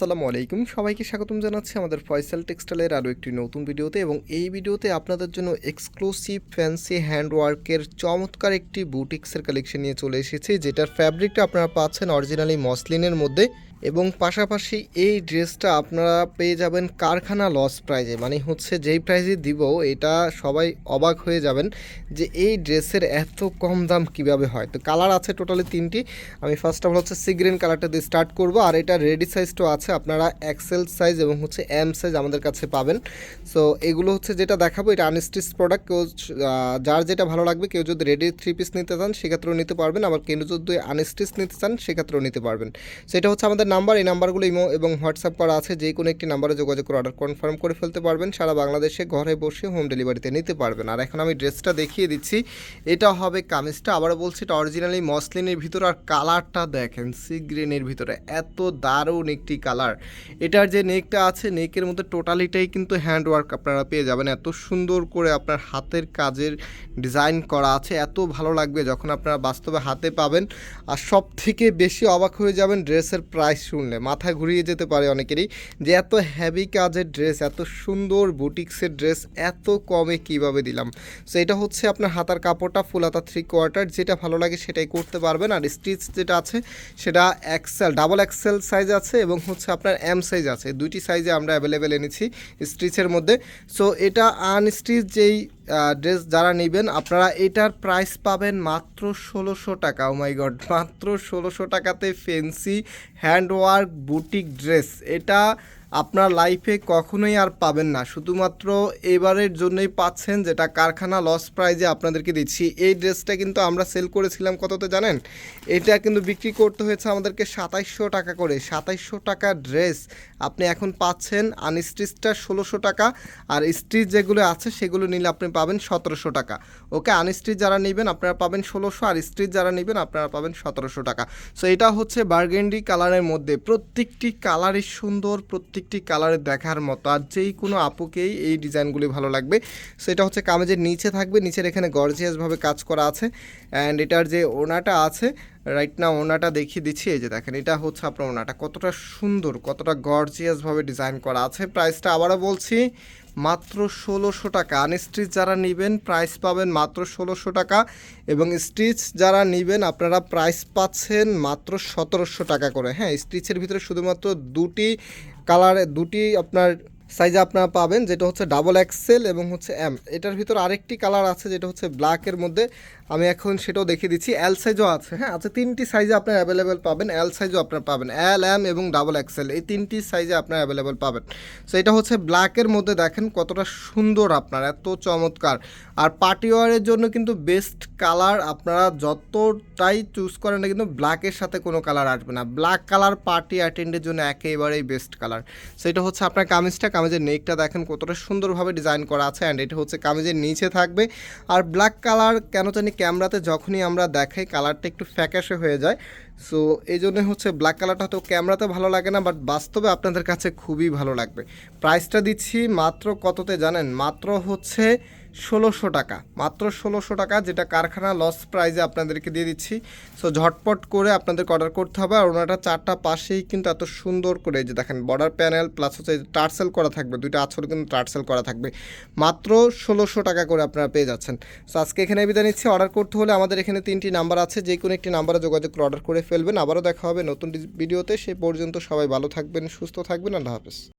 আসসালামু আলাইকুম। সবাইকে স্বাগতম জানাচ্ছি আমাদের ফয়সাল টেক্সটাইলের আরও একটি নতুন ভিডিওতে এবং এই ভিডিওতে আপনাদের জন্য এক্সক্লুসিভ ফ্যান্সি হ্যান্ডওয়ার্কের চমৎকার একটি বুটিক্সের কালেকশন নিয়ে চলে এসেছে, যেটার ফ্যাব্রিকটা আপনারা পাচ্ছেন অরিজিনালি মসলিনের মধ্যে। এবং পাশাপাশি এই ড্রেসটা আপনারা পেয়ে যাবেন কারখানা লস প্রাইজে। মানে হচ্ছে যেই প্রাইজে দিব, এটা সবাই অবাক হয়ে যাবেন যে এই ড্রেসের এত কম দাম কীভাবে হয়। তো কালার আছে টোটালি তিনটি। আমি ফার্স্ট অফ অল হচ্ছে সি গ্রিন কালারটা দিয়ে স্টার্ট করব। আর এটা রেডি সাইজটাও আছে, আপনারা এক্সেল সাইজ এবং হচ্ছে এম সাইজ আমাদের কাছে পাবেন। সো এগুলো হচ্ছে যেটা দেখাবো, এটা আনস্টিচ প্রোডাক্ট কেউ যার যেটা ভালো লাগবে, কেউ যদি রেডি থ্রি পিস নিতে চান, সেক্ষেত্রেও নিতে পারবেন। আবার কেউ যদি আনস্টিচ নিতে চান, সেক্ষেত্রেও নিতে পারবেন। সেটা হচ্ছে আমাদের নাম্বার, এই নাম্বারগুলো ইমো এবং হোয়াটসঅ্যাপ করা আছে। যে কোনো একটি নাম্বারে যোগাযোগ করে অর্ডার কনফার্ম করে ফেলতে পারবেন। সারা বাংলাদেশে ঘরে বসে হোম ডেলিভারিতে নিতে পারবেন। আর এখন আমি ড্রেসটা দেখিয়ে দিচ্ছি। এটা হবে কামিজটা। আবারও বলছি, এটা অরিজিনালি মসলিনের ভিতর। আর কালারটা দেখেন সি গ্রিনের ভিতরে। এত দারুণ একটি কালার। এটার যে নেকটা আছে নেকের মধ্যে টোটালিটাই কিন্তু হ্যান্ড ওয়ার্ক আপনারা পেয়ে যাবেন। এত সুন্দর করে আপনার হাতের কাজের ডিজাইন করা আছে। এত ভালো লাগবে যখন আপনারা বাস্তবে হাতে পাবেন। আর সব থেকে বেশি অবাক হয়ে যাবেন ড্রেসের প্রাইস শুনলে। মাথা ঘুরিয়ে যেতে পারে অনেকেরই যে এত হ্যাভি কাজের ড্রেস এত সুন্দর বুটিক্সের ড্রেস এত কমে কীভাবে দিলাম? সো এটা হচ্ছে আপনার হাতার কাপড়টা ফুল হাতা থ্রি কোয়ার্টার যেটা ভালো লাগে সেটাই করতে পারবেন। আর স্টিচ যেটা আছে, সেটা এক্সেল ডাবল এক্সেল সাইজ আছে এবং হচ্ছে আপনার এম সাইজ আছে। দুইটি সাইজে আমরা অ্যাভেলেবেল এনেছি স্টিচের মধ্যে। সো এটা আনস্টিচ যেই ড্রেস যারা নেবেন, আপনারা এটার প্রাইস পাবেন মাত্র ষোলোশো টাকা। ও মাই গড মাত্র ষোলোশো টাকাতে ফেন্সি হ্যান্ডওয়ার্ক বুটিক ড্রেস এটা আপনার লাইফে কখনোই আর পাবেন না। শুধুমাত্র এবারের জন্যই পাচ্ছেন যেটা কারখানা লস প্রাইজে আপনাদেরকে দিচ্ছি। এই ড্রেসটা কিন্তু আমরা সেল করেছিলাম কততে জানেন? এটা কিন্তু বিক্রি করতে হয়েছে আমাদেরকে সাতাইশশো টাকা করে। সাতাইশশো টাকা ড্রেস আপনি এখন পাচ্ছেন আনস্টিচটা ষোলোশো টাকা আর স্টিচ যেগুলো আছে সেগুলো নিলে আপনি পাবেন সতেরোশো টাকা। ওকে, আনস্টিচ যারা নেবেন আপনারা পাবেন ষোলোশো আর স্টিচ যারা নেবেন আপনারা পাবেন সতেরোশো টাকা। সো এটা হচ্ছে বার্গেন্ডি কালারের মধ্যে। প্রত্যেকটি কালারই সুন্দর প্রত্যেকটি কালারের দেখার মতো আর যেই কোনো আপুকেই এই ডিজাইনগুলি ভালো লাগবে। সেটা হচ্ছে কামেজের নিচে থাকবে, নিচের এখানে গর্জিয়াসভাবে কাজ করা আছে। অ্যান্ড এটার যে ওনাটা আছে রাইট না ওনাটা দেখিয়ে দিচ্ছি, এই যে দেখেন, এটা হচ্ছে আপনার ওনাটা। কতটা সুন্দর, কতটা গর্জিয়াসভাবে ডিজাইন করা আছে। প্রাইসটা আবারও বলছি, মাত্র ষোলোশো টাকা। আনস্টিচ যারা নেবেন প্রাইস পাবেন মাত্র ষোলোশো টাকা। এবং স্টিচ যারা নেবেন, আপনারা প্রাইস পাচ্ছেন মাত্র সতেরোশো টাকা করে। হ্যাঁ স্টিচের ভিতরে শুধুমাত্র দুটি কালারে দুটি আপনার সাইজে আপনারা পাবেন, যেটা হচ্ছে ডাবল এক্সেল এবং হচ্ছে এম এটার ভিতর আরেকটি কালার আছে, যেটা হচ্ছে ব্ল্যাকের মধ্যে। আমি এখন সেটাও দেখিয়ে দিচ্ছি। এল সাইজও আছে হ্যাঁ? আচ্ছা তিনটি সাইজে আপনার অ্যাভেলেবেল পাবেন। এল সাইজও আপনার পাবেন। এল এম এবং ডাবল এক্সেল এই তিনটি সাইজে আপনার অ্যাভেলেবেল পাবেন। সো এটা হচ্ছে ব্ল্যাকের মধ্যে দেখেন কতটা সুন্দর আপনার, এত চমৎকার। আর পার্টি ওয়ারের জন্য কিন্তু বেস্ট কালার আপনারা যতটাই চুজ করেন না কিন্তু ব্ল্যাকের সাথে কোনো কালার আসবে না। ব্ল্যাক কালার পার্টি অ্যাটেন্ডের জন্য একেবারেই বেস্ট কালার সেটা হচ্ছে আপনার কামিজটা কামিজের নেকটা দেখেন কতটা সুন্দরভাবে ডিজাইন করা আছে অ্যান্ড এটা হচ্ছে কামিজের নিচে থাকবে। আর ব্ল্যাক কালার কেন জানি ক্যামেরাতে যখনই আমরা দেখাই কালারটা একটু ফ্যাকাশে হয়ে যায়। সো এই জন্য হচ্ছে ব্ল্যাক কালারটা তো ক্যামেরাতে ভালো লাগে না বাট বাস্তবে আপনাদের কাছে খুবই ভালো লাগবে। প্রাইসটা দিচ্ছি মাত্র কততে জানেন? মাত্র হচ্ছে ষোলোশো টাকা। মাত্র ষোলোশো টাকা যেটা কারখানা লস প্রাইজে আপনাদেরকে দিয়ে দিচ্ছি। সো ঝটপট করে আপনাদেরকে অর্ডার করতে হবে আর ওনাটা চারটা পাশেই কিন্তু এত সুন্দর করে যে দেখেন বর্ডার প্যানেল প্লাস হচ্ছে টার্সেল করা থাকবে, দুইটা আছর কিন্তু টার্সেল করা থাকবে। মাত্র ষোলোশো টাকা করে আপনারা পেয়ে যাচ্ছেন। সো আজকে এখানে বিদায় নিচ্ছি। অর্ডার করতে হলে আমাদের এখানে তিনটি নাম্বার আছে, যে কোনো একটি নাম্বারে যোগাযোগ করে অর্ডার করে ফেলবেন। আবারও দেখা হবে নতুন ভিডিওতে সে পর্যন্ত সবাই ভালো থাকবেন, সুস্থ থাকবেন। আল্লাহ হাফেজ।